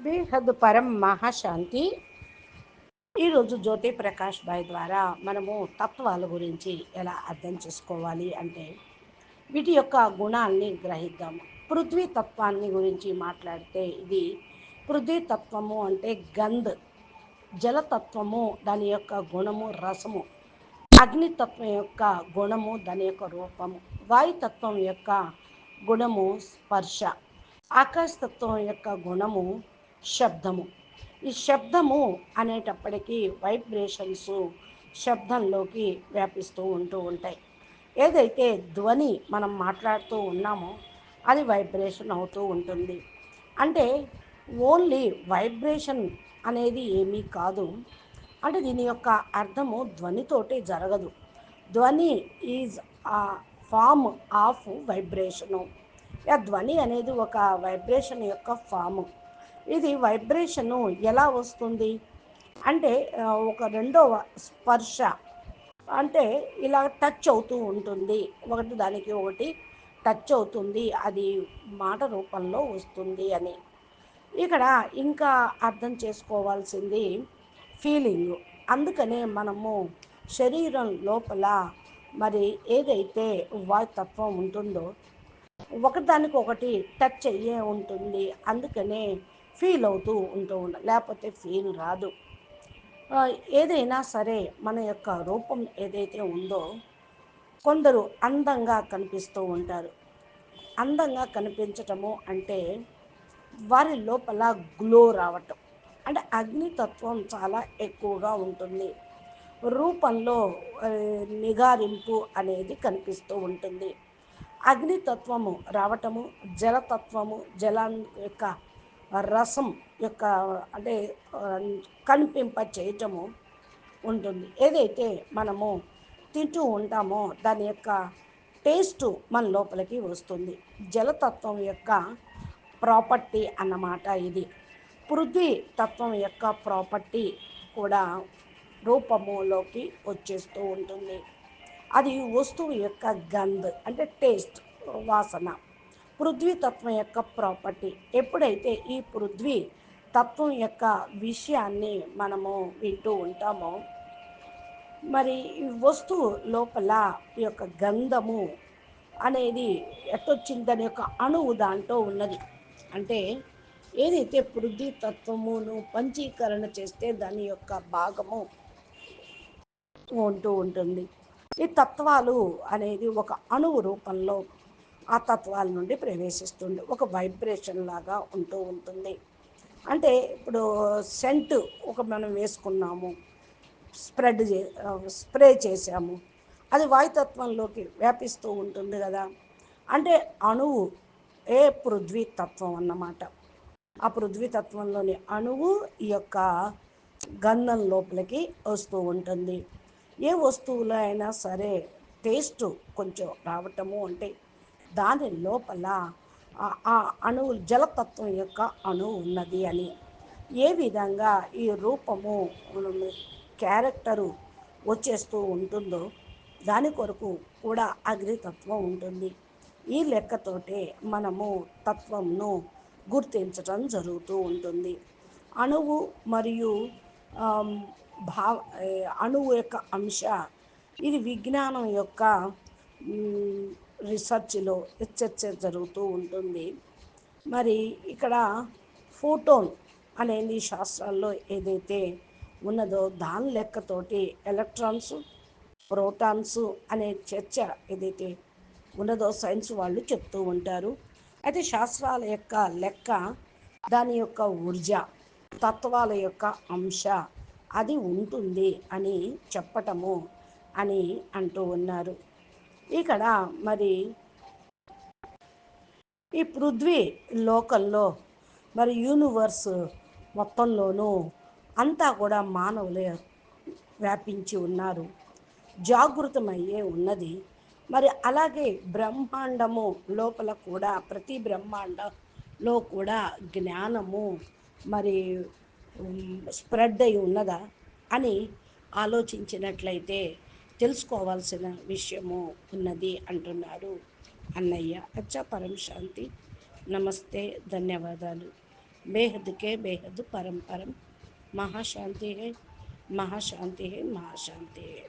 బేహద్ పరం మహాశాంతి ఈరోజు జ్యోతి ప్రకాష్ భాయ్ ద్వారా మనము తత్వాల గురించి ఎలా అర్థం చేసుకోవాలి అంటే వీటి యొక్క గుణాల్ని గ్రహిద్దాము పృథ్వీ తత్వాన్ని గురించి మాట్లాడితే ఇది పృథ్వీ తత్వము అంటే గంధ్ జలతత్వము దాని యొక్క గుణము రసము అగ్నితత్వం యొక్క గుణము దాని యొక్క రూపము వాయుతత్వం యొక్క గుణము స్పర్శ ఆకాశతత్వం యొక్క గుణము శబ్దము. ఈ శబ్దము అనేటప్పటికీ వైబ్రేషన్స్ శబ్దంలోకి వ్యాపిస్తూ ఉంటూ ఉంటాయి. ఏదైతే ధ్వని మనం మాట్లాడుతూ ఉన్నామో అది వైబ్రేషన్ అవుతూ ఉంటుంది. అంటే ఓన్లీ వైబ్రేషన్ అనేది ఏమీ కాదు. అంటే దీని యొక్క అర్థము ధ్వనితోటి జరగదు. ధ్వని ఈజ్ ఆ ఫామ్ ఆఫ్ వైబ్రేషను. ధ్వని అనేది ఒక వైబ్రేషన్ యొక్క ఫాము. ఇది వైబ్రేషను ఎలా వస్తుంది? అంటే ఒక రెండవ స్పర్శ అంటే ఇలా టచ్ అవుతూ ఉంటుంది. ఒకటి దానికి ఒకటి టచ్ అవుతుంది. అది మాట రూపంలో వస్తుంది అని. ఇక్కడ ఇంకా అర్థం చేసుకోవాల్సింది ఫీలింగ్. అందుకనే మనము శరీరం లోపల మరి ఏదైతే వాయుతత్వం ఉంటుందో ఒకదానికి ఒకటి టచ్ అయ్యే ఉంటుంది. అందుకనే ఫీల్ అవుతూ ఉంటూ ఉండ లేకపోతే ఫీల్ రాదు. ఏదైనా సరే మన యొక్క రూపం ఏదైతే ఉందో కొందరు అందంగా కనిపిస్తూ ఉంటారు. అందంగా కనిపించటము అంటే వారి లోపల గ్లో రావటం. అంటే అగ్నితత్వం చాలా ఎక్కువగా ఉంటుంది. రూపంలో నిగారింపు అనేది కనిపిస్తూ ఉంటుంది. అగ్నితత్వము రావటము జలతత్వము జలం యొక్క రసం యొక్క అంటే కనిపింప చేయటము ఉంటుంది. ఏదైతే మనము తింటూ ఉంటామో దాని యొక్క టేస్ట్ మన లోపలికి వస్తుంది. జలతత్వం యొక్క ప్రాపర్టీ అన్నమాట ఇది. పృథ్వీ తత్వం యొక్క ప్రాపర్టీ కూడా రూపములోకి వచ్చేస్తూ ఉంటుంది. అది వస్తువు యొక్క గంధ్ అంటే టేస్ట్ వాసన. పృథ్వీ తత్వం యొక్క ప్రాపర్టీ. ఎప్పుడైతే ఈ పృథ్వీ తత్వం యొక్క విషయాన్ని మనము వింటూ ఉంటామో మరి ఈ వస్తువు లోపల ఈ యొక్క గంధము అనేది ఎట్టొచ్చింది దాని యొక్క అణువు దాంట్లో ఉన్నది. అంటే ఏదైతే పృథ్వీ తత్వమును పంచీకరణ చేస్తే దాని యొక్క భాగము ఉంటూ ఉంటుంది. ఈ తత్వాలు అనేది ఒక అణువు రూపంలో ఆ తత్వాల నుండి ప్రవేశిస్తుంది ఒక వైబ్రేషన్ లాగా ఉంటూ ఉంటుంది. అంటే ఇప్పుడు సెంట్ ఒక మనం వేసుకున్నాము స్ప్రెడ్ చే uh, స్ప్రే చేసాము అది వాయుతత్వంలోకి వ్యాపిస్తూ ఉంటుంది కదా. అంటే అణువు ఏ పృథ్వీ తత్వం అన్నమాట. ఆ పృథ్వీ తత్వంలోని అణువు ఈ యొక్క గంధం లోపలికి వస్తూ ఉంటుంది. ఏ వస్తువులో అయినా సరే టేస్ట్ కొంచెం రావటము అంటే దాని లోపల ఆ అణువు జలతత్వం యొక్క అణువు ఉన్నది అని. ఏ విధంగా ఈ రూపము క్యారెక్టరు వచ్చేస్తూ ఉంటుందో దాని కొరకు కూడా అగ్నితత్వం ఉంటుంది. ఈ లెక్కతోటే మనము తత్వంను గుర్తించటం జరుగుతూ ఉంటుంది. అణువు మరియు భావ అణువు యొక్క అంశ ఇది విజ్ఞానం యొక్క రీసెర్చ్లో చర్చ జరుగుతూ ఉంటుంది. మరి ఇక్కడ ఫోటోన్ అనేది శాస్త్రాల్లో ఏదైతే ఉన్నదో దాని లెక్కతోటి ఎలక్ట్రాన్స్ ప్రోటాన్స్ అనే చర్చ ఏదైతే ఉన్నదో సైన్స్ వాళ్ళు చెప్తూ ఉంటారు. అయితే శాస్త్రాల యొక్క లెక్క దాని యొక్క ఊర్జ తత్వాల యొక్క అంశ అది ఉంటుంది అని చెప్పటము అని అంటూ ఉన్నారు. ఇక్కడ మరి ఈ పృథ్వీ లోకల్లో మరి యూనివర్స్ మొత్తంలోనూ అంతా కూడా మానవులే వ్యాపించి ఉన్నారు. జాగృతమయ్యే ఉన్నది. మరి అలాగే బ్రహ్మాండము లోపల కూడా ప్రతి బ్రహ్మాండంలో కూడా జ్ఞానము మరి స్ప్రెడ్ అయి ఉన్నదా అని ఆలోచించినట్లయితే తెలుసుకోవాల్సిన విషయము ఉన్నది అంటున్నారు అన్నయ్య. అచ్చా పరం శాంతి. నమస్తే ధన్యవాదాలు. బేహద్కే బేహద్ పరం పరం మహాశాంతి హే మహాశాంతి హే మహాశాంతి హే